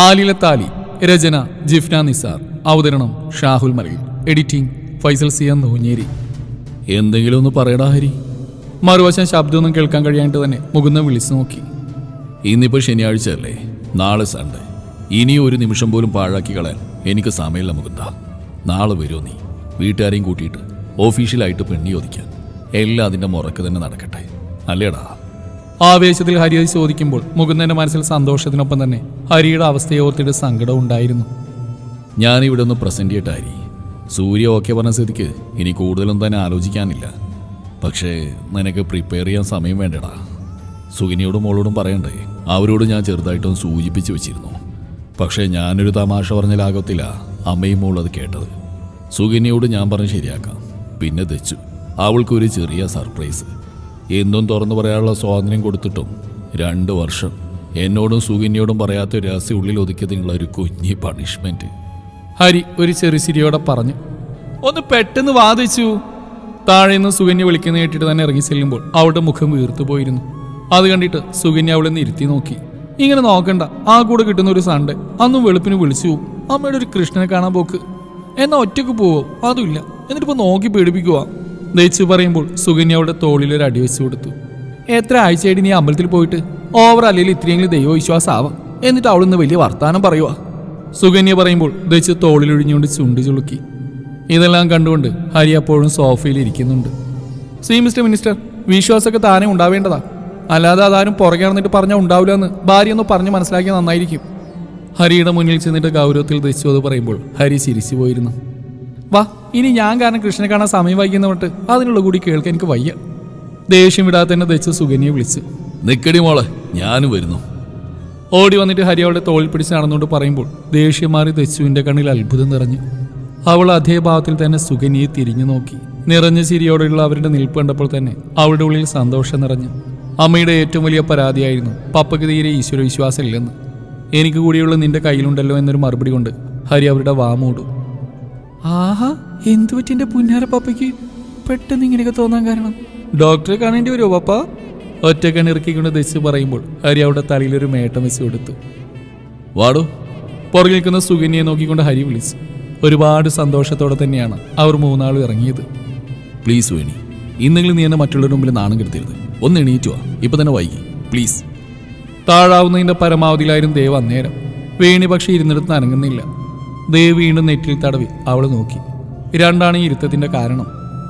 ആലില താലി രചന ജിഫ്ന നിസാർ അവതരണം ഷാഹുൽ മലയിൽ എഡിറ്റിംഗ് ഫൈസൽ സിയ നൂഞ്ഞേരി. എന്തെങ്കിലും ഒന്ന് പറയടാ ഹരി. മറുവശം ശബ്ദമൊന്നും കേൾക്കാൻ കഴിയാണ്ട് തന്നെ മുകുന്ന വിളിച്ചു നോക്കി. ഇന്നിപ്പോൾ ശനിയാഴ്ച അല്ലേ? നാളെ സൺഡേ ഇനി ഒരു നിമിഷം പോലും പാഴാക്കി കളയാൻ എനിക്ക് സമയമില്ല മുകുന്ദ. നാളെ വരുമോ നീ? വീട്ടുകാരെയും കൂട്ടിയിട്ട് ഓഫീഷ്യലായിട്ട് പെണ്ണി ഒതിക്കാൻ എല്ലാം അതിന്റെ മുറക്ക് തന്നെ നടക്കട്ടെ. അല്ലേടാ? ആവേശത്തിൽ ഹരിയെ ചോദിക്കുമ്പോൾ മുകുന്ദന്റെ മനസ്സിൽ സന്തോഷത്തിനൊപ്പം തന്നെ ഹരിയുടെ അവസ്ഥയെ ഓർത്തിട്ട് സങ്കടം ഉണ്ടായിരുന്നു. ഞാൻ ഇവിടെ ഒന്ന് പ്രസന്റ് ചെയ്യട്ടെ ഹരി. സൂര്യ ഓക്കെ പറഞ്ഞ സ്ഥിതിക്ക് ഇനി കൂടുതലൊന്നും തന്നെ ആലോചിക്കാനില്ല. പക്ഷേ നിനക്ക് പ്രിപ്പയർ ചെയ്യാൻ സമയം വേണ്ടടാ. സുഗിനിയോടും മോളോടും പറയണ്ടേ അവരോട് ഞാൻ ചെറുതായിട്ടൊന്ന് സൂചിപ്പിച്ച് വെച്ചിരുന്നു. പക്ഷേ ഞാനൊരു തമാശ പറഞ്ഞാലാകത്തില്ല അമ്മയും മോളും അത് കേട്ടത്. സുഗിനിയോട് ഞാൻ പറഞ്ഞ് ശരിയാക്കാം. പിന്നെ തെച്ചു. അവൾക്കൊരു ചെറിയ സർപ്രൈസ് എന്നും തുറന്നു പറയാനുള്ള സ്വാതന്ത്ര്യം കൊടുത്തിട്ടും രണ്ട് വർഷം. എന്നോടും സുഗിനിയോടും പറയാത്ത ഒരു രഹസ്യം ഉള്ളിൽ ഒതുക്കിയതിനുള്ള ഒരു കുഞ്ഞി പണിഷ്മെന്റ് ഹരി ഒരു ചെറിയ ചിരിയോടെ പറഞ്ഞു ഒന്ന് പെട്ടെന്ന് വാദിച്ചു താഴെ നിന്ന് സുഗന്യ വിളിക്കുന്ന കേട്ടിട്ട് തന്നെ ഇറങ്ങി ചെല്ലുമ്പോൾ അവളുടെ മുഖം വീർത്തു പോയിരുന്നു. അത് കണ്ടിട്ട് സുഗന്യ അവളെ നിരുത്തി നോക്കി. ഇങ്ങനെ നോക്കണ്ട ആ കൂടെ കിട്ടുന്ന ഒരു സൺഡേ അന്നും വെളുപ്പിന് വിളിച്ചു പോവും. അമ്മയുടെ ഒരു കൃഷ്ണനെ കാണാൻ പോക്ക്. എന്നാ ഒറ്റയ്ക്ക് പോവോ? അതുമില്ല. എന്നിട്ടിപ്പോ നോക്കി പേടിപ്പിക്കുവാ. ദയിച്ചു പറയുമ്പോൾ സുകന്യ അവളുടെ അടി വെച്ച് കൊടുത്തു. എത്ര ആഴ്ചയായിട്ട് നീ അമ്പലത്തിൽ പോയിട്ട്? ഓവർ അല്ലെങ്കിൽ ഇത്രയെങ്കിലും ദൈവവിശ്വാസം ആവാം എന്നിട്ട് അവളിന്ന് വലിയ വർത്താനം പറയുക സുകന്യ പറയുമ്പോൾ ദയിച്ച് തോളിലൊഴിഞ്ഞുകൊണ്ട് ചുണ്ട് ചുളുക്കി. ഇതെല്ലാം കണ്ടുകൊണ്ട് ഹരി അപ്പോഴും സോഫയിൽ ഇരിക്കുന്നുണ്ട്. സി മിസ്റ്റർ മിനിസ്റ്റർ വിശ്വാസമൊക്കെ താനെ ഉണ്ടാവേണ്ടതാ. അല്ലാതെ അതാരും പുറകെ നടന്നിട്ട് പറഞ്ഞാൽ ഉണ്ടാവില്ല എന്ന് ഭാര്യ ഒന്ന് പറഞ്ഞ് മനസ്സിലാക്കിയാൽ നന്നായിരിക്കും. ഹരിയുടെ മുന്നിൽ ചെന്നിട്ട് ഗൗരവത്തിൽ ദയിച്ചു അത് പറയുമ്പോൾ ഹരി ചിരിച്ചു പോയിരുന്നു. വാ ഇനി ഞാൻ കാരണം കൃഷ്ണനെ കാണാൻ സമയം വൈകുന്നോട്ട് അതിനുള്ള കൂടി കേൾക്കാൻ എനിക്ക് വയ്യ. ദേഷ്യം വിടാതെ തന്നെ ദച്ച് സുകന്യെ വിളിച്ച്. നിക്കടി മോളെ ഞാനും വരുന്നു. ഓടി വന്നിട്ട് ഹരി അവളുടെ തോളിൽ പിടിച്ച് നടന്നുകൊണ്ട് പറയുമ്പോൾ ദേഷ്യം മാറി ദച്ചുവിന്റെ കണ്ണിൽ അത്ഭുതം നിറഞ്ഞു. അവൾ അതേ ഭാവത്തിൽ തന്നെ സുഗനിയെ തിരിഞ്ഞു നോക്കി. നിറഞ്ഞ ചിരിയോടെയുള്ള അവരുടെ നിൽപ്പ് കണ്ടപ്പോൾ തന്നെ അവളുടെ ഉള്ളിൽ സന്തോഷം നിറഞ്ഞു. അമ്മയുടെ ഏറ്റവും വലിയ പരാതിയായിരുന്നു പപ്പയ്ക്ക് തീരെ ഈശ്വര വിശ്വാസം ഇല്ലെന്ന്. എനിക്ക് കൂടിയുള്ള നിന്റെ കയ്യിലുണ്ടല്ലോ എന്നൊരു മറുപടി കൊണ്ട് ഹരി അവരുടെ വാമൂടും ആഹാ എന്തു പറ്റി എന്റെ പുന്നാര പാപ്പയ്ക്ക്? പെട്ടെന്ന് ഇങ്ങനെയൊക്കെ തോന്നാൻ കാരണം. ഡോക്ടറെ കാണേണ്ടി വരുമോ പാപ്പ? ഒറ്റ കണ്ണിറക്കിക്കൊണ്ട് ദശ് പറയുമ്പോൾ ഹരി അവിടെ തലയിൽ ഒരു മേട്ടം വെച്ച് കൊടുത്തു. വാടോ പുറകിൽ നിൽക്കുന്ന സുഗന്യെ നോക്കിക്കൊണ്ട് ഹരി വിളിച്ചു. ഒരുപാട് സന്തോഷത്തോടെ തന്നെയാണ് അവർ മൂന്നാളും ഇറങ്ങിയത്. പ്ലീസ് വേണി ഇന്നെങ്കിലും നീ എന്നെ മറ്റുള്ളവരുടെ മുമ്പിൽ നാണം കെടുത്തരുത്. ഒന്ന് എണീറ്റുവാ ഇപ്പൊ തന്നെ വൈകി. പ്ലീസ്. താഴാവുന്നതിന്റെ പരമാവധിയിലായിരുന്നു ദേവ് അന്നേരം. വേണി പക്ഷേ ഇരുന്നിടത്ത് അനങ്ങുന്നില്ല. ദേവ് വീണ്ടും നെറ്റിൽ തടവി അവൾ നോക്കി. രണ്ടാണ് ഈ ഇരുത്തത്തിന്റെ കാരണം.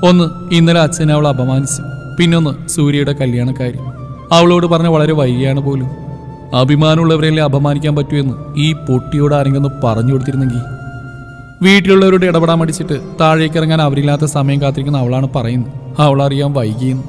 ഒന്ന് ഇന്നലെ അച്ഛനെ അവൾ അപമാനിച്ചു. പിന്നൊന്ന് സൂര്യയുടെ കല്യാണക്കാരി. അവളോട് പറഞ്ഞ വളരെ വൈകിയാണ് പോലും. അഭിമാനമുള്ളവരെല്ലാം അപമാനിക്കാൻ പറ്റുമെന്ന് ഈ പൊട്ടിയോട് ആരെങ്കിലും പറഞ്ഞു കൊടുത്തിരുന്നെങ്കിൽ. വീട്ടിലുള്ളവരോട് ഇടപെടാൻ മടിച്ചിട്ട് താഴേക്ക് ഇറങ്ങാൻ അവരില്ലാത്ത സമയം കാത്തിരിക്കുന്ന അവളാണ് പറയുന്നത്. അവളറിയാൻ വൈകിയെന്ന്.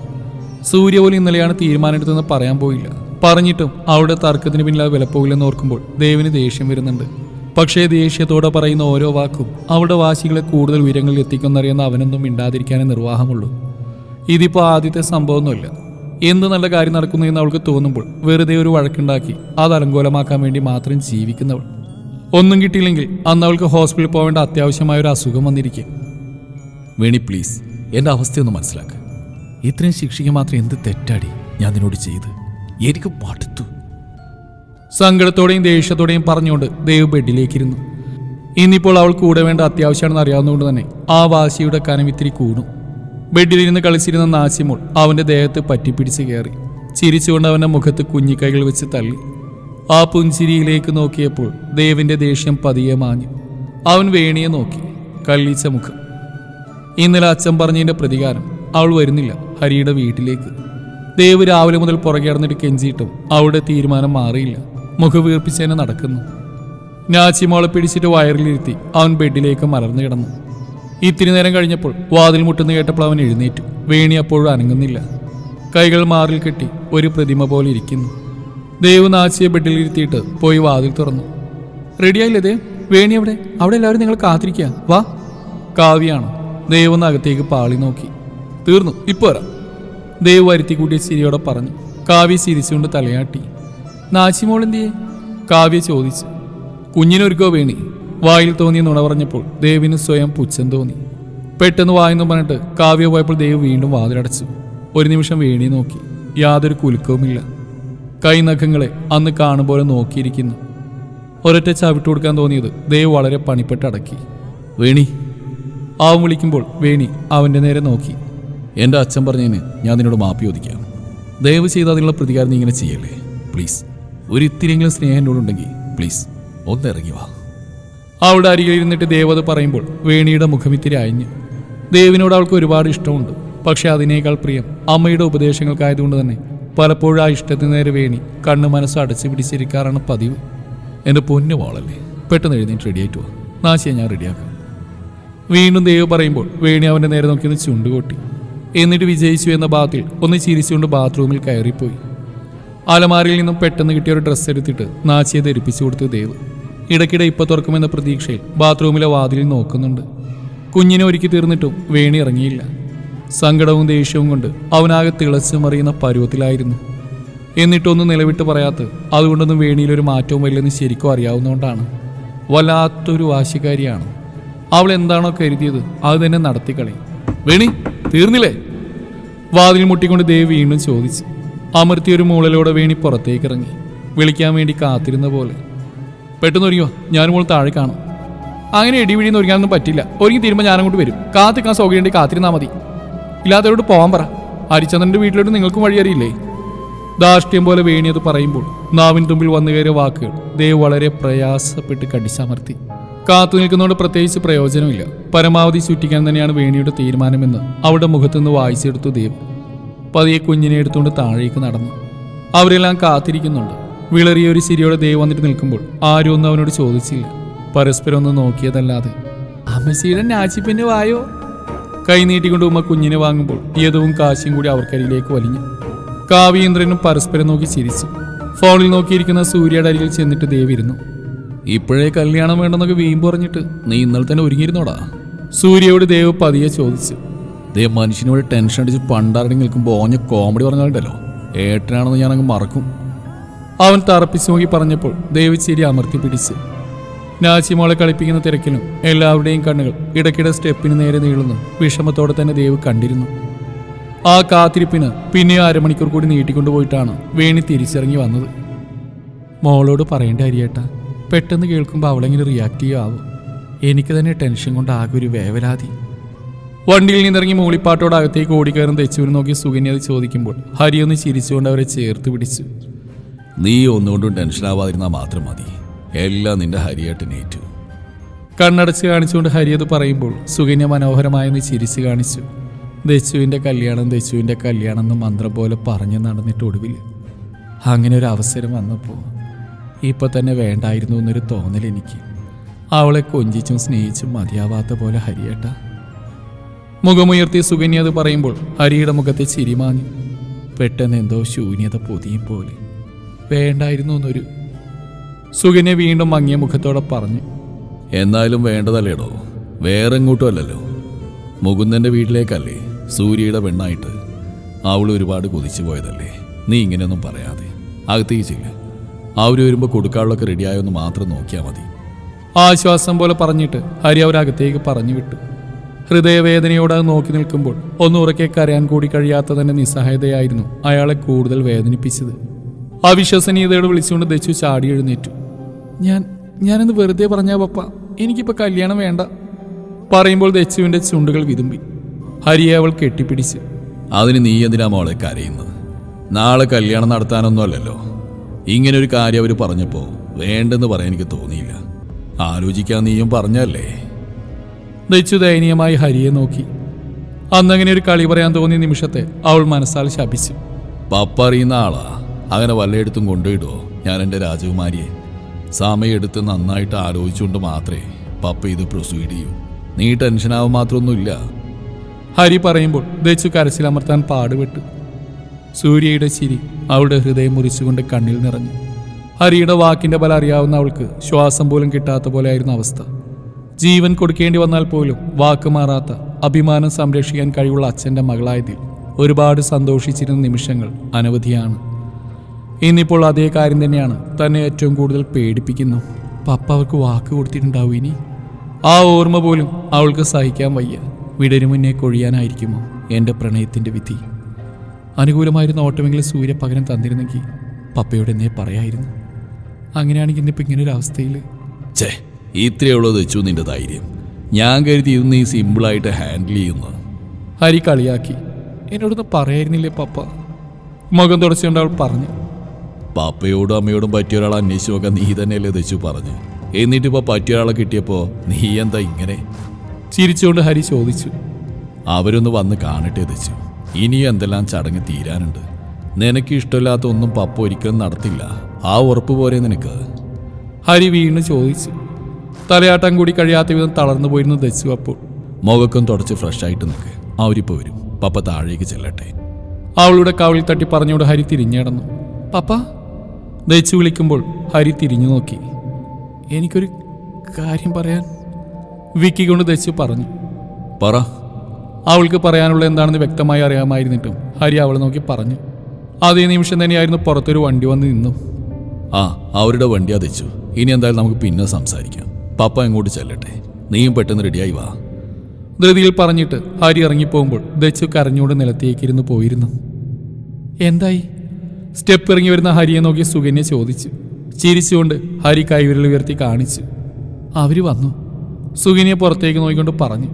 സൂര്യ പോലും ഇന്നലെയാണ് തീരുമാനമെടുത്തതെന്ന് പറയാൻ പോയില്ല. പറഞ്ഞിട്ടും അവളുടെ തർക്കത്തിന് പിന്നിൽ അത് വിലപ്പോയില്ലെന്ന് ഓർക്കുമ്പോൾ ദേവിന് ദേഷ്യം വരുന്നുണ്ട്. പക്ഷേ ദേഷ്യത്തോടെ പറയുന്ന ഓരോ വാക്കും അവളുടെ വാശികളെ കൂടുതൽ ഉയരങ്ങളിൽ എത്തിക്കുമെന്നറിയുന്ന അവനൊന്നും മിണ്ടാതിരിക്കാനേ നിർവാഹമുള്ളൂ. ഇതിപ്പോൾ ആദ്യത്തെ സംഭവമൊന്നുമില്ല. എന്ത് നല്ല കാര്യം നടക്കുന്നു എന്ന് അവൾക്ക് തോന്നുമ്പോൾ വെറുതെ ഒരു വഴക്കുണ്ടാക്കി അത് അലങ്കോലമാക്കാൻ വേണ്ടി മാത്രം ജീവിക്കുന്നവൾ. ഒന്നും കിട്ടിയില്ലെങ്കിൽ അന്ന് അവൾക്ക് ഹോസ്പിറ്റലിൽ പോകേണ്ട അത്യാവശ്യമായ ഒരു അസുഖം വന്നിരിക്കും. വേണി പ്ലീസ് എന്റെ അവസ്ഥയൊന്ന് മനസ്സിലാക്കുക ഇത്രയും ശിക്ഷിക്കാൻ മാത്രം എന്ത് തെറ്റാടി ഞാൻ നിന്നോട് ചെയ്ത്? എനിക്ക് മടുത്തു. സങ്കടത്തോടെയും ദേഷ്യത്തോടെയും പറഞ്ഞുകൊണ്ട് ദേവ് ബെഡിലേക്കിരുന്നു. ഇന്നിപ്പോൾ അവൾ കൂടെ വേണ്ട അത്യാവശ്യമാണെന്ന് അറിയാവുന്നതുകൊണ്ട് തന്നെ ആ വാശിയുടെ കനം ഇത്തിരി കൂടും. ബെഡിലിരുന്ന് കളിച്ചിരുന്ന നാസിമോൾ അവന്റെ ദേഹത്ത് പറ്റിപ്പിടിച്ച് കയറി. ചിരിച്ചുകൊണ്ട് അവന്റെ മുഖത്ത് കുഞ്ഞിക്കൈകൾ വെച്ച് തള്ളി. ആ പുഞ്ചിരിയിലേക്ക് നോക്കിയപ്പോൾ ദേവിന്റെ ദേഷ്യം പതിയെ മാഞ്ഞു. അവൻ വേണിയെ നോക്കി കള്ളിച്ച മുഖം. ഇന്നലെ അച്ഛൻ പറഞ്ഞതിന്റെ പ്രതികാരം അവൾ വരുന്നില്ല ഹരിയുടെ വീട്ടിലേക്ക്. ദേവ് രാവിലെ മുതൽ പുറകെ കടന്നിട്ട് കെഞ്ചിയിട്ടും അവളുടെ തീരുമാനം മാറിയില്ല. മുഖവീർപ്പിച്ചതിനെ നടക്കുന്നു. നാച്ചിമോളെ പിടിച്ചിട്ട് വയറിലിരുത്തി അവൻ ബെഡിലേക്ക് മലർന്നു കിടന്നു. ഇത്തിരി നേരം കഴിഞ്ഞപ്പോൾ വാതിൽ മുട്ടുന്ന കേട്ടപ്പോൾ അവൻ എഴുന്നേറ്റു. വേണി അപ്പോഴും അനങ്ങുന്നില്ല. കൈകൾ മാറിൽ കെട്ടി ഒരു പ്രതിമ പോലെ ഇരിക്കുന്നു. ദേവ് നാച്ചിയെ ബെഡിലിരുത്തിയിട്ട് പോയി വാതിൽ തുറന്നു. റെഡിയായില്ലേ ദേവ് വേണി അവിടെ അവിടെ എല്ലാവരും നിങ്ങൾ കാത്തിരിക്കുക വാ. കാവ്യാണ് ദേവ് ഒന്ന് അകത്തേക്ക് പാളി നോക്കി. തീർന്നു ഇപ്പോ വരാം. ദേവ് വരുത്തി കൂട്ടിയ ചിരിയോടെ പറഞ്ഞു. കാവ്യ ചിരിച്ചുകൊണ്ട് തലയാട്ടി. നാച്ചിമോൾ എന്തിയെ? കാവ്യ ചോദിച്ചു. കുഞ്ഞിനൊരുക്കോ വേണി? വായിൽ തോന്നി നുണ പറഞ്ഞപ്പോൾ ദേവിന് സ്വയം പുച്ഛം തോന്നി. പെട്ടെന്ന് വായെന്ന് പറഞ്ഞിട്ട് കാവ്യ പോയപ്പോൾ ദേവ് വീണ്ടും വാതിലടച്ചു. ഒരു നിമിഷം വേണി നോക്കി. യാതൊരു കുലുക്കവുമില്ല. കൈനഖങ്ങളെ അന്ന് കാണുമ്പോലെ നോക്കിയിരിക്കുന്നു. ഒരൊറ്റ ചവിട്ട് കൊടുക്കാൻ തോന്നിയത് ദേവ് വളരെ പണിപ്പെട്ടടക്കി വേണി. അവൻ വിളിക്കുമ്പോൾ വേണി അവന്റെ നേരെ നോക്കി. എന്റെ അച്ഛൻ പറഞ്ഞതിന് ഞാൻ നിന്നോട് മാപ്പി ചോദിക്കാം. ദയവ് ചെയ്ത് അതിനുള്ള പ്രതികാരം നീ ഇങ്ങനെ ചെയ്യല്ലേ? പ്ലീസ്. ഒരു ഇത്തിരിയെങ്കിലും സ്നേഹം എന്നോടുണ്ടെങ്കിൽ പ്ലീസ് ഒന്ന് ഇറങ്ങി വാ. അവളുടെ അരികിൽ ഇരുന്നിട്ട് ദേവത പറയുമ്പോൾ വേണിയുടെ മുഖമിത്തിരി അയഞ്ഞു ദേവിനോട് അവൾക്ക് ഒരുപാട് ഇഷ്ടമുണ്ട്. പക്ഷെ അതിനേക്കാൾ പ്രിയം അമ്മയുടെ ഉപദേശങ്ങൾക്കായതുകൊണ്ട് തന്നെ പലപ്പോഴും ആ ഇഷ്ടത്തിന് നേരെ വേണി കണ്ണ് മനസ്സ് അടച്ചു പിടിച്ചിരിക്കാറാണ് പതിവ്. എന്റെ പൊന്നു വാളല്ലേ പെട്ടെന്ന് എഴുന്നേറ്റ് റെഡിയായിട്ട് വാ. നാശിയെ ഞാൻ റെഡിയാക്കാം വീണ്ടും ദേവ് പറയുമ്പോൾ വേണി അവന്റെ നേരെ നോക്കി ഒന്ന് ചുണ്ടുകൊട്ടി. എന്നിട്ട് വിജയിച്ചു എന്ന ഭാഗത്തിൽ ഒന്ന് ചിരിച്ചുകൊണ്ട് ബാത്റൂമിൽ കയറിപ്പോയി. അലമാരയിൽ നിന്നും പെട്ടെന്ന് കിട്ടിയ ഒരു ഡ്രസ്സ് എടുത്തിട്ട് നാച്ചിയെ ധരിപ്പിച്ചു കൊടുത്തു ദേവ്. ഇടയ്ക്കിടെ ഇപ്പൊ തുറക്കുമെന്ന പ്രതീക്ഷയിൽ ബാത്റൂമിലെ വാതിലിൽ നോക്കുന്നുണ്ട്. കുഞ്ഞിനെ ഒരുക്കി തീർന്നിട്ടും വേണി ഇറങ്ങിയില്ല. സങ്കടവും ദേഷ്യവും കൊണ്ട് അവനാകെ തിളച്ചു മറിയുന്ന പരുവത്തിലായിരുന്നു. എന്നിട്ടൊന്നും നിലവിട്ട് പറയാത്ത അതുകൊണ്ടൊന്നും വേണിയിലൊരു മാറ്റവും വരില്ലെന്ന് ശരിക്കും അറിയാവുന്നതുകൊണ്ടാണ് വല്ലാത്തൊരു വാശിക്കാരിയാണ്. അവൾ എന്താണോ കരുതിയത് അത് തന്നെ നടത്തിക്കളി വേണി തീർന്നില്ലേ? വാതിൽ മുട്ടിക്കൊണ്ട് ദേവ് വീണ്ടും ചോദിച്ചു. അമർത്തിയൊരു മൂളലോടെ വീണി പുറത്തേക്ക് ഇറങ്ങി വിളിക്കാൻ വേണ്ടി കാത്തിരുന്ന പോലെ. പെട്ടെന്ന് ഒരുങ്ങോ ഞാൻ മോൾ താഴെ കാണും. അങ്ങനെ ഇടിവിഴിന്ന് ഒരുങ്ങാനൊന്നും പറ്റില്ല. ഒരുങ്ങി തീരുമ്പോൾ ഞാനങ്ങോട്ട് വരും. കാത്തിക്കാൻ സൗകര്യം കാത്തിരുന്നാൽ മതി. ഇല്ലാത്തവരോട് പോകാൻ പറ. ഹരിചന്ദ്രന്റെ വീട്ടിലോട്ട് നിങ്ങൾക്കും വഴി അറിയില്ലേ? ധാർഷ്ട്യം പോലെ വേണി അത് പറയുമ്പോൾ നാവിൻ തുമ്പിൽ വന്നു കയറിയ വാക്കുകൾ ദേവ് വളരെ പ്രയാസപ്പെട്ട് കടിച്ചമർത്തി. കാത്തു നിൽക്കുന്നതുകൊണ്ട് പ്രത്യേകിച്ച് പ്രയോജനമില്ല. പരമാവധി ചുറ്റിക്കാൻ തന്നെയാണ് വേണിയുടെ തീരുമാനമെന്ന് അവളുടെ മുഖത്തുനിന്ന് വായിച്ചെടുത്തു ദേവ്. പതിയെ കുഞ്ഞിനെ എടുത്തുകൊണ്ട് താഴേക്ക് നടന്നു. അവരെല്ലാം കാത്തിരിക്കുന്നുണ്ട്. വിളറിയ ഒരു ചിരിയോടെ ദേവ് വന്നിട്ട് നിൽക്കുമ്പോൾ ആരും ഒന്നും അവനോട് ചോദിച്ചില്ല. പരസ്പരം ഒന്ന് നോക്കിയതല്ലാതെ. അമ്മശീലൻ നാച്ചിപ്പിന്റെ വായോ? കൈ നീട്ടിക്കൊണ്ട് ഉമ്മ കുഞ്ഞിനെ വാങ്ങുമ്പോൾ യദവും കാശിയും കൂടി അവർക്കരിയിലേക്ക് വലിഞ്ഞു. കാവീന്ദ്രനും പരസ്പരം നോക്കി ചിരിച്ചു. ഫോണിൽ നോക്കിയിരിക്കുന്ന സൂര്യയുടെ അരികിൽ ചെന്നിട്ട് ദേവിരുന്നു ഇപ്പോഴേ കല്യാണം വേണ്ടെന്നൊക്കെ വീമ്പ് പറഞ്ഞിട്ട് നീ ഇന്നലെ തന്നെ ഒരുങ്ങിയിരുന്നോടാ? സൂര്യയോട് ദേവ് പതിയെ ചോദിച്ചു. ദേവ് മനുഷ്യനോട് ടെൻഷൻ അടിച്ച് പണ്ടാരടി നിൽക്കുമ്പോൾ ഓഞ്ഞ കോമഡി പറഞ്ഞാലുണ്ടല്ലോ ഏട്ടനാണെന്ന് അങ്ങ് മറക്കും. അവൻ തറപ്പിച്ച് നോക്കി പറഞ്ഞപ്പോൾ ദേവിശ്ശേരി അമർത്തി പിടിച്ച്. നാച്ചിമോളെ കളിപ്പിക്കുന്ന തിരക്കിലും എല്ലാവരുടെയും കണ്ണുകൾ ഇടയ്ക്കിടെ സ്റ്റെപ്പിന് നേരെ നീളുന്നു. വിഷമത്തോടെ തന്നെ ദേവ് കണ്ടിരുന്നു. ആ കാത്തിരിപ്പിന് പിന്നെ അരമണിക്കൂർ കൂടി നീട്ടിക്കൊണ്ടുപോയിട്ടാണ് വേണി തിരിച്ചിറങ്ങി വന്നത്. മോളോട് പറയേണ്ട അരിയേട്ട പെട്ടെന്ന് കേൾക്കുമ്പോൾ അവളെങ്ങനെ റിയാക്ട് ചെയ്യാവോ? എനിക്ക് തന്നെ ടെൻഷൻ കൊണ്ട് ആകെ ഒരു വേവലാതി. വണ്ടിയിൽ നിന്നിറങ്ങി മൂളിപ്പാട്ടോട് അകത്തേക്ക് ഓടിക്കാരൻ തെച്ചുവിനെ നോക്കി സുകന്യ അത് ചോദിക്കുമ്പോൾ ഹരി ഒന്ന് ചിരിച്ചുകൊണ്ട് അവരെ ചേർത്ത് പിടിച്ചു. നീ ഒന്നുകൊണ്ടും ടെൻഷനാവാതിരുന്നാൽ മാത്രം മതി. എല്ലാം നിന്റെ ഹരിയേട്ടനേറ്റു കണ്ണടച്ച് കാണിച്ചുകൊണ്ട് ഹരി അത് പറയുമ്പോൾ സുകന്യ മനോഹരമായെന്ന് ചിരിച്ചു കാണിച്ചു. ദച്ചുവിന്റെ കല്യാണം ദച്ചുവിന്റെ കല്യാണം എന്ന് മന്ത്രം പോലെ പറഞ്ഞു നടന്നിട്ട് ഒടുവിൽ അങ്ങനെ ഒരു അവസരം വന്നപ്പോൾ ഇപ്പം തന്നെ വേണ്ടായിരുന്നു എന്നൊരു തോന്നൽ എനിക്ക്. അവളെ കൊഞ്ചിച്ചും സ്നേഹിച്ചും മതിയാവാത്ത പോലെ ഹരിയേട്ട. മുഖമുയർത്തി സുകന്യ അത് പറയുമ്പോൾ ഹരിയുടെ മുഖത്തെ ചിരിമാഞ്ഞു പെട്ടെന്ന് എന്തോ ശൂന്യത പൊതിയും പോലെ. വേണ്ടായിരുന്നു എന്നൊരു. സുകന്യ വീണ്ടും മങ്ങിയ മുഖത്തോടെ പറഞ്ഞു. എന്നാലും വേണ്ടതല്ലേടോ? വേറെ എങ്ങോട്ടും അല്ലല്ലോ. മുകുന്ദന്റെ വീട്ടിലേക്കല്ലേ സൂര്യയുടെ പെണ്ണായിട്ട് അവൾ ഒരുപാട് കൊതിച്ചു പോയതല്ലേ? നീ ഇങ്ങനെയൊന്നും പറയാതെ. അകത്തേക്ക് ചെല്ല്. അവർ വരുമ്പോൾ കൊടുക്കാനുള്ളൊക്കെ റെഡിയായൊന്ന് മാത്രം നോക്കിയാൽ മതി. ആശ്വാസം പോലെ പറഞ്ഞിട്ട് ഹരി അവരകത്തേക്ക് പറഞ്ഞു വിട്ടു ഹൃദയവേദനയോടെ നോക്കി നിൽക്കുമ്പോൾ ഒന്നുറക്കെ കരയാൻ കൂടി കഴിയാത്ത തന്നെ നിസ്സഹായതയായിരുന്നു അയാളെ കൂടുതൽ വേദനിപ്പിച്ചത്. അവിശ്വസനീയതയോട് വിളിച്ചുകൊണ്ട് ദച്ചു ചാടി എഴുന്നേറ്റു. ഞാൻ ഞാനെന്ന് വെറുതെ പറഞ്ഞാ പപ്പ എനിക്കിപ്പോൾ കല്യാണം വേണ്ട. പറയുമ്പോൾ ദച്ചുവിന്റെ ചുണ്ടുകൾ വിതുമ്പി. ഹരിയെ അവൾ കെട്ടിപ്പിടിച്ച്. അതിന് നീ എന്തിനാ മോളെ കരയുന്നത്? നാളെ കല്യാണം നടത്താനൊന്നും അല്ലല്ലോ ഇങ്ങനെ ഒരു കാര്യം അവർ പറഞ്ഞപ്പോൾ വേണ്ടെന്ന് പറയാൻ എനിക്ക് തോന്നിയില്ല. ആലോചിക്കാൻ നീയും പറഞ്ഞല്ലേ? ദച്ചു ദയനീയമായി ഹരിയെ നോക്കി. അന്നങ്ങനെ ഒരു കളി പറയാൻ തോന്നിയ നിമിഷത്തെ അവൾ മനസ്സാൽ ശപിച്ചു. പപ്പ അറിയുന്ന ആളാ. അങ്ങനെ വല്ലയിടത്തും കൊണ്ടുപോയിടുവോ ഞാൻ എന്റെ രാജകുമാരിയെ. സമയമെടുത്ത് നന്നായിട്ട് ആലോചിച്ചുകൊണ്ട് മാത്രമേ പപ്പ ഇത് പ്രൊസീഡ് ചെയ്യൂ. നീ ടെൻഷനാവും മാത്രമൊന്നുമില്ല. ഹരി പറയുമ്പോൾ ദച്ചു കരച്ചിലമർത്താൻ പാടുപെട്ടു. സൂര്യയുടെ ചിരി അവളുടെ ഹൃദയം മുറിച്ചുകൊണ്ട് കണ്ണിൽ നിറഞ്ഞു. ഹരിയുടെ വാക്കിന്റെ ബലം അറിയാവുന്ന അവൾക്ക് ശ്വാസം പോലും കിട്ടാത്ത പോലെയായിരുന്നു അവസ്ഥ. ജീവൻ കൊടുക്കേണ്ടി വന്നാൽ പോലും വാക്ക് മാറാത്ത അഭിമാനം സംരക്ഷിക്കാൻ കഴിവുള്ള അച്ഛന്റെ മകളായതിൽ ഒരുപാട് സന്തോഷിച്ചിരുന്ന നിമിഷങ്ങൾ അനവധിയാണ്. ഇന്നിപ്പോൾ അതേ കാര്യം തന്നെയാണ് തന്നെ ഏറ്റവും കൂടുതൽ പേടിപ്പിക്കുന്നു. പപ്പ അവർക്ക് വാക്ക് കൊടുത്തിട്ടുണ്ടാവും ഇനി. ആ ഓർമ്മ പോലും അവൾക്ക് സഹിക്കാൻ വയ്യ. വിടരു മുന്നേ കൊഴിയാനായിരിക്കുമോ എന്റെ പ്രണയത്തിന്റെ വിധി? അനുകൂലമായിരുന്ന ഓട്ടമെങ്കിലും സൂര്യ പകരം തന്നിരുന്നെങ്കിൽ പപ്പയോട് എന്നേ പറയായിരുന്നു. അങ്ങനെയാണെങ്കിൽ ഇന്നിപ്പോൾ ഇങ്ങനെ ഒരു അവസ്ഥയിൽ ഛേ ഇത്രയേ ഉള്ളത് വെച്ചു നിന്റെ ധൈര്യം. ഞാൻ കരുതി ഇത് നീ സിമ്പിളായിട്ട് ഹാൻഡിൽ ചെയ്യുന്നു. ഹരി കളിയാക്കി. എന്നോടൊന്ന് പറയായിരുന്നില്ലേ പപ്പ? മുഖം തുടച്ചുകൊണ്ട് അവൾ പറഞ്ഞു. പപ്പയോടും അമ്മയോടും പറ്റിയ ഒരാളെ അന്വേഷിച്ചു നോക്കാൻ നീ തന്നെയല്ലേ തെച്ചു പറഞ്ഞു. എന്നിട്ടിപ്പോൾ പറ്റിയ ഒരാളെ കിട്ടിയപ്പോൾ നീ എന്താ ഇങ്ങനെ? ചിരിച്ചുകൊണ്ട് ഹരി ചോദിച്ചു. അവരൊന്ന് വന്ന് കാണട്ടെ തെച്ചു. ഇനി എന്തെല്ലാം ചടങ്ങ് തീരാനുണ്ട്? നിനക്ക് ഇഷ്ടമില്ലാത്ത ഒന്നും പപ്പ ഒരിക്കലും നടത്തില്ല. ആ ഉറപ്പ് പോരെ നിനക്ക്. ഹരി വീണ് ചോദിച്ചു. തലയാട്ടം കൂടി കഴിയാത്ത വിധം തളർന്നു പോയിരുന്നു ദച്ചു അപ്പോൾ. മുഖക്കം തുടച്ച് ഫ്രഷായിട്ട് നിൽക്ക് അവരിപ്പോൾ വരും. പപ്പ താഴേക്ക് ചെല്ലട്ടെ. അവളുടെ കവളിൽ തട്ടി പറഞ്ഞോട് ഹരി തിരിഞ്ഞടന്നു പപ്പ ദയിച്ചു വിളിക്കുമ്പോൾ ഹരി തിരിഞ്ഞു നോക്കി. എനിക്കൊരു കാര്യം പറയാൻ വിക്കി കൊണ്ട് ദയിച്ചു പറഞ്ഞു. പറ. അവൾക്ക് പറയാനുള്ള എന്താണെന്ന് വ്യക്തമായി അറിയാമായിരുന്നിട്ടും ഹരി അവളെ നോക്കി പറഞ്ഞു. അതേ നിമിഷം തന്നെയായിരുന്നു പുറത്തൊരു വണ്ടി വന്ന് നിന്നു. ആ അവരുടെ വണ്ടി അതെച്ചു ഇനി എന്തായാലും നമുക്ക് പിന്നെ സംസാരിക്കാം. പപ്പ ഇങ്ങോട്ട് ചെല്ലട്ടെ. നീയും പെട്ടെന്ന് റെഡിയായി വാ. ധൃതിയിൽ പറഞ്ഞിട്ട് ഹരി ഇറങ്ങിപ്പോകുമ്പോൾ ദച്ചു കരഞ്ഞോട് നിലത്തേക്കിരുന്ന് പോയിരുന്നു. എന്തായി? സ്റ്റെപ്പ് ഇറങ്ങി വരുന്ന ഹരിയെ നോക്കി സുകന്യ ചോദിച്ചു. ചിരിച്ചുകൊണ്ട് ഹരി കൈവിരൽ ഉയർത്തി കാണിച്ചു. അവർ വന്നു. സുകന്യ പുറത്തേക്ക് നോക്കിക്കൊണ്ട് പറഞ്ഞു.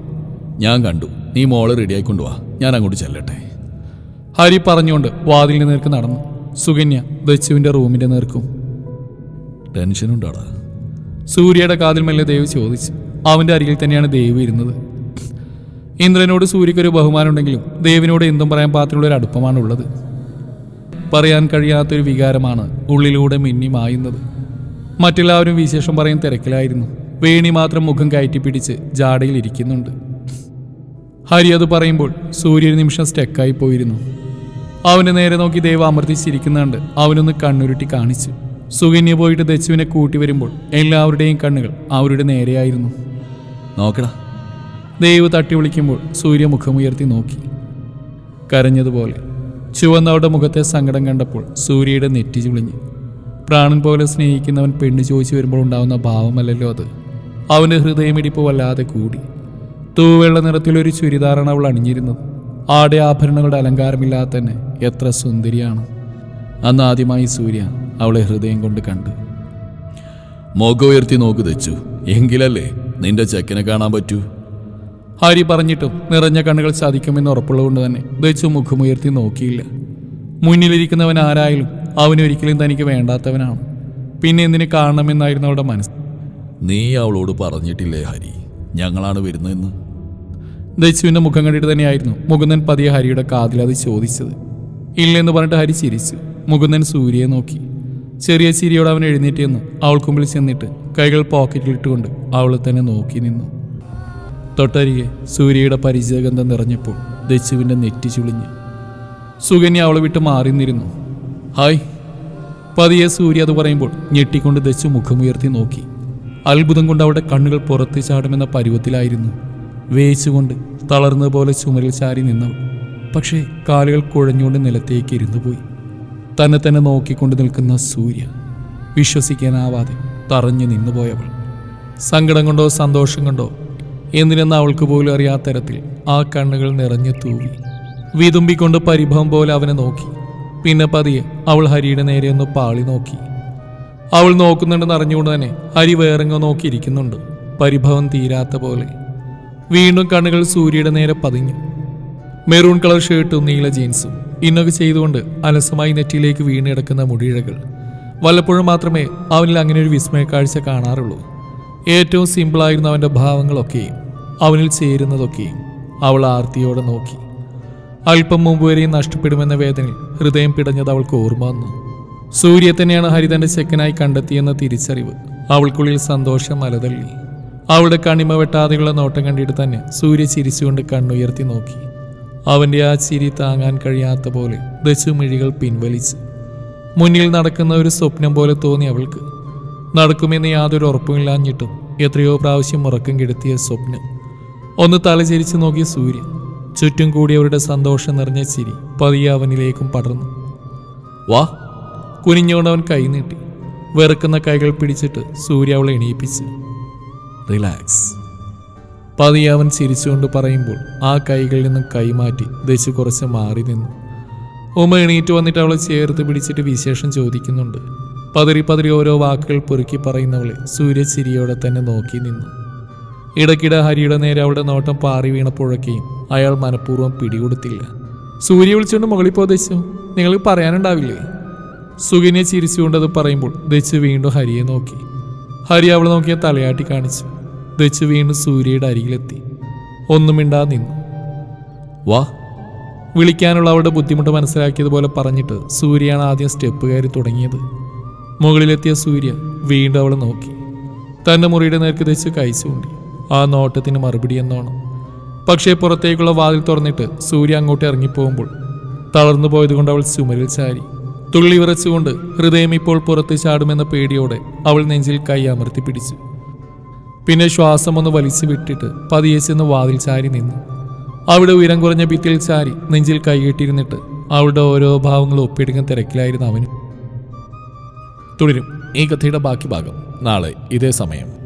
ഞാൻ കണ്ടു. നീ മോൾ റെഡിയായി കൊണ്ടുവാ ഞാൻ അങ്ങോട്ട് ചെല്ലട്ടെ. ഹരി പറഞ്ഞുകൊണ്ട് വാതിലിന് നേർക്ക് നടന്നു. സുകന്യ ദച്ചുവിന്റെ റൂമിന്റെ നേർക്കും. ടെൻഷനുണ്ടാടാ. സൂര്യയുടെ കാതിൽ മെല്ലെ ദേവ് ചോദിച്ചു. അവന്റെ അരികിൽ തന്നെയാണ് ദേവ് ഇരുന്നത്. ഇന്ദ്രനോട് സൂര്യക്കൊരു ബഹുമാനമുണ്ടെങ്കിലും ദേവിനോട് എന്തും പറയാൻ പാത്രമുള്ള ഒരു അടുപ്പമാണുള്ളത് പറയാൻ കഴിയാത്തൊരു വികാരമാണ് ഉള്ളിലൂടെ മിന്നി മായുന്നത്. മറ്റെല്ലാവരും വിശേഷം പറയും തിരക്കിലായിരുന്നു. വേണി മാത്രം മുഖം കയറ്റി പിടിച്ച് ജാടയിൽ ഇരിക്കുന്നുണ്ട്. ഹരി അത് പറയുമ്പോൾ സൂര്യ ഒരു നിമിഷം സ്റ്റെക്കായി പോയിരുന്നു. അവന് നേരെ നോക്കി ദേവ അമർത്തിച്ചിരിക്കുന്നുണ്ട്. അവനൊന്ന് കണ്ണുരുട്ടി കാണിച്ചു. സുകന്യ പോയിട്ട് ദച്ചുവിനെ കൂട്ടി വരുമ്പോൾ എല്ലാവരുടെയും കണ്ണുകൾ അവരുടെ നേരെയായിരുന്നു നോക്കടാ. ദൈവ് തട്ടി വിളിക്കുമ്പോൾ സൂര്യ മുഖമുയർത്തി നോക്കി. കരഞ്ഞതുപോലെ ചുവന്നവരുടെ മുഖത്തെ സങ്കടം കണ്ടപ്പോൾ സൂര്യയുടെ നെറ്റി ചുളിഞ്ഞു. പ്രാണൻ പോലെ സ്നേഹിക്കുന്നവൻ പെണ്ണ് ചോദിച്ചു വരുമ്പോൾ ഉണ്ടാവുന്ന ഭാവമല്ലല്ലോ അത്. അവന്റെ ഹൃദയമിടിപ്പ് വല്ലാതെ കൂടി. തൂവെള്ള നിറത്തിലൊരു ചുരിദാറാണ് അവൾ അണിഞ്ഞിരുന്നത്. ആടെ ആഭരണങ്ങളുടെ അലങ്കാരമില്ലാതെ തന്നെ എത്ര സുന്ദരിയാണ്. അന്ന് ആദ്യമായി സൂര്യ അവളെ ഹൃദയം കൊണ്ട് കണ്ടു. മുഖം ഉയർത്തി നോക്ക് തെച്ചു. എങ്കിലല്ലേ നിന്റെ ചെക്കനെ കാണാൻ പറ്റൂ? ഹരി പറഞ്ഞിട്ടും നിറഞ്ഞ കണ്ണുകൾ സാധിക്കുമെന്ന് ഉറപ്പുള്ളതുകൊണ്ട് തന്നെ ദച്ചു മുഖമുയർത്തി നോക്കിയില്ല. മുന്നിലിരിക്കുന്നവൻ ആരായാലും അവനൊരിക്കലും തനിക്ക് വേണ്ടാത്തവനാണ്. പിന്നെ എന്തിനു കാണണമെന്നായിരുന്നു അവളുടെ മനസ്സ്. നീ അവളോട് പറഞ്ഞിട്ടില്ലേ ഹരി? ഞങ്ങളാണ് വരുന്നതെന്ന്. ദച്ചുവിന്റെ മുഖം കണ്ടിട്ട് തന്നെയായിരുന്നു മുകുന്ദൻ പതിയെ ഹരിയുടെ കാതിൽ അത് ചോദിച്ചത്. ഇല്ലെന്ന് പറഞ്ഞിട്ട് ഹരി ചിരിച്ചു. മുകുന്ദൻ സൂര്യയെ നോക്കി. ചെറിയ ചിരിയോട് അവൻ എഴുന്നേറ്റ് നിന്ന്. അവൾക്ക് മുമ്പിൽ ചെന്നിട്ട് കൈകൾ പോക്കറ്റിലിട്ടുകൊണ്ട് അവളെ തന്നെ നോക്കി നിന്നു. തൊട്ടരികെ സൂര്യയുടെ പരിചയഗന്ധം നിറഞ്ഞപ്പോൾ ദച്ചുവിന്റെ നെറ്റി ചുളിഞ്ഞ്. സുകന്യ അവളെ വിട്ട് മാറി നിന്നിരുന്നു. ഹായ്. പതിയെ സൂര്യ അത് പറയുമ്പോൾ ഞെട്ടിക്കൊണ്ട് ദച്ചു മുഖമുയർത്തി നോക്കി. അത്ഭുതം കൊണ്ട് അവളുടെ കണ്ണുകൾ പുറത്ത് ചാടുമെന്ന പരുവത്തിലായിരുന്നു. വേച്ചുകൊണ്ട് തളർന്നതുപോലെ ചുമരിൽ ചാരി നിന്നവൾ. പക്ഷേ കാലുകൾ കുഴഞ്ഞുകൊണ്ട് നിലത്തേക്ക് ഇരുന്നു പോയി തന്നെ തന്നെ നോക്കിക്കൊണ്ട് നിൽക്കുന്ന സൂര്യ വിശ്വസിക്കാനാവാതെ തറഞ്ഞു നിന്നുപോയവൾ. സങ്കടം കൊണ്ടോ സന്തോഷം കൊണ്ടോ എന്തിനെന്ന് അവൾക്ക് പോലും അറിയാത്ത തരത്തിൽ ആ കണ്ണുകൾ നിറഞ്ഞു തൂവി. വിതുമ്പിക്കൊണ്ട് പരിഭവം പോലെ അവനെ നോക്കി. പിന്നെ പതിയെ അവൾ ഹരിയുടെ നേരെ ഒന്ന് പാളി നോക്കി. അവൾ നോക്കുന്നുണ്ടെന്ന് അറിഞ്ഞുകൊണ്ട് തന്നെ ഹരി വേറെങ്ങോ നോക്കിയിരിക്കുന്നുണ്ട്. പരിഭവം തീരാത്ത പോലെ. വീണ്ടും കണ്ണുകൾ സൂര്യയുടെ നേരെ പതിഞ്ഞു. മെറൂൺ കളർ ഷർട്ടും നീല ജീൻസും. ഇന്നൊക്കെ ചെയ്തുകൊണ്ട് അലസമായി നെറ്റിയിലേക്ക് വീണിടക്കുന്ന മുടിയിഴകൾ. വല്ലപ്പോഴും മാത്രമേ അവനിൽ അങ്ങനെ ഒരു വിസ്മയ കാഴ്ച കാണാറുള്ളൂ. ഏറ്റവും സിമ്പിളായിരുന്ന അവന്റെ ഭാവങ്ങളൊക്കെയും അവനിൽ ചേരുന്നതൊക്കെയും അവൾ ആർത്തിയോടെ നോക്കി. അല്പം മുമ്പ് വരെയും നഷ്ടപ്പെടുമെന്ന വേദനയിൽ ഹൃദയം പിടഞ്ഞത് അവൾക്ക് ഓർമ്മ വന്നു. സൂര്യ തന്നെയാണ് ഹരിതന്റെ ചെക്കനായി കണ്ടെത്തിയെന്ന തിരിച്ചറിവ് അവൾക്കുള്ളിൽ സന്തോഷം അലതള്ളി. അവളുടെ കണിമ വെട്ടാതെയുള്ള നോട്ടം കണ്ടിട്ട് തന്നെ സൂര്യ ചിരിച്ചുകൊണ്ട് കണ്ണുയർത്തി നോക്കി. അവന്റെ ആ ചിരി താങ്ങാൻ കഴിയാത്ത പോലെ ദശുമിഴികൾ പിൻവലിച്ചു. മുന്നിൽ നടക്കുന്ന ഒരു സ്വപ്നം പോലെ തോന്നി അവൾക്ക്. നടക്കുമെന്ന് യാതൊരു ഉറപ്പുമില്ലാഞ്ഞിട്ടും എത്രയോ പ്രാവശ്യം ഉറക്കം കെടുത്തിയ സ്വപ്നം. ഒന്ന് തലചരിച്ച് നോക്കിയ സൂര്യൻ. ചുറ്റും കൂടിയവരുടെ സന്തോഷം നിറഞ്ഞ ചിരി പതിയെ അവനിലേക്കും പടർന്നു. വാ കുനിഞ്ഞോണ്ടവൻ കൈനീട്ടി വെറുക്കുന്ന കൈകൾ പിടിച്ചിട്ട് സൂര്യ അവളെ എണീപ്പിച്ചു. റിലാക്സ്. പതിയെ ചിരിച്ചുകൊണ്ട് പറയുമ്പോൾ ആ കൈകളിൽ നിന്ന് കൈമാറ്റി ദശു കുറച്ച് മാറി നിന്നു. ഉമ്മ എണീറ്റ് വന്നിട്ട് അവളെ ചേർത്ത് പിടിച്ചിട്ട് വിശേഷം ചോദിക്കുന്നുണ്ട്. പതിരി പതിരി ഓരോ വാക്കുകൾ പെറുക്കി പറയുന്നവളെ സൂര്യ ചിരിയോടെ തന്നെ നോക്കി നിന്നു. ഇടയ്ക്കിടെ ഹരിയുടെ നേരെ അവളുടെ നോട്ടം പാറി വീണപ്പോഴൊക്കെയും അയാൾ മനഃപൂർവം പിടികൊടുത്തില്ല. സൂര്യ വിളിച്ചുകൊണ്ട് മുകളിൽ പോ ദശു നിങ്ങൾക്ക് പറയാനുണ്ടാവില്ലേ? സുഖിനെ ചിരിച്ചുകൊണ്ടത് പറയുമ്പോൾ ദശു വീണ്ടും ഹരിയെ നോക്കി. ഹരി അവളെ നോക്കിയ തലയാട്ടി കാണിച്ചു. ദച്ചു വീണ്ടും സൂര്യയുടെ അരികിലെത്തി. ഒന്നും മിണ്ടാ നിന്നു. വാ. വിളിക്കാനുള്ള അവളുടെ ബുദ്ധിമുട്ട് മനസ്സിലാക്കിയതുപോലെ പറഞ്ഞിട്ട് സൂര്യയാണ് ആദ്യം സ്റ്റെപ്പ് കയറി തുടങ്ങിയത്. മുകളിലെത്തിയ സൂര്യ വീണ്ടും അവളെ നോക്കി. തന്റെ മുറിയുടെ നേർക്ക് ദച്ച് കഴിച്ചുകൊണ്ടി ആ നോട്ടത്തിന് മറുപടി എന്നോണം. പക്ഷേ പുറത്തേക്കുള്ള വാതിൽ തുറന്നിട്ട് സൂര്യ അങ്ങോട്ട് ഇറങ്ങിപ്പോകുമ്പോൾ തളർന്നു പോയതുകൊണ്ട് അവൾ ചുമരിൽ ചാരി. തുള്ളി വിറച്ചുകൊണ്ട് ഹൃദയം ഇപ്പോൾ പുറത്ത് ചാടുമെന്ന പേടിയോടെ അവൾ നെഞ്ചിൽ കൈ അമർത്തി പിടിച്ചു. പിന്നെ ശ്വാസം ഒന്ന് വലിച്ചു വിട്ടിട്ട് പതിയെ ചെന്ന് വാതിൽ ചാരി നിന്നു. അവിടെ ഉയരം കുറഞ്ഞ ഭിത്തിൽ ചാരി നെഞ്ചിൽ കൈകെട്ടിരുന്നിട്ട് അവളുടെ ഓരോ ഭാവങ്ങളും ഒപ്പിയെടുക്കാൻ തിരക്കിലായിരുന്നു അവനും. തുടരും ഈ കഥയുടെ ബാക്കി ഭാഗം നാളെ ഇതേ സമയം.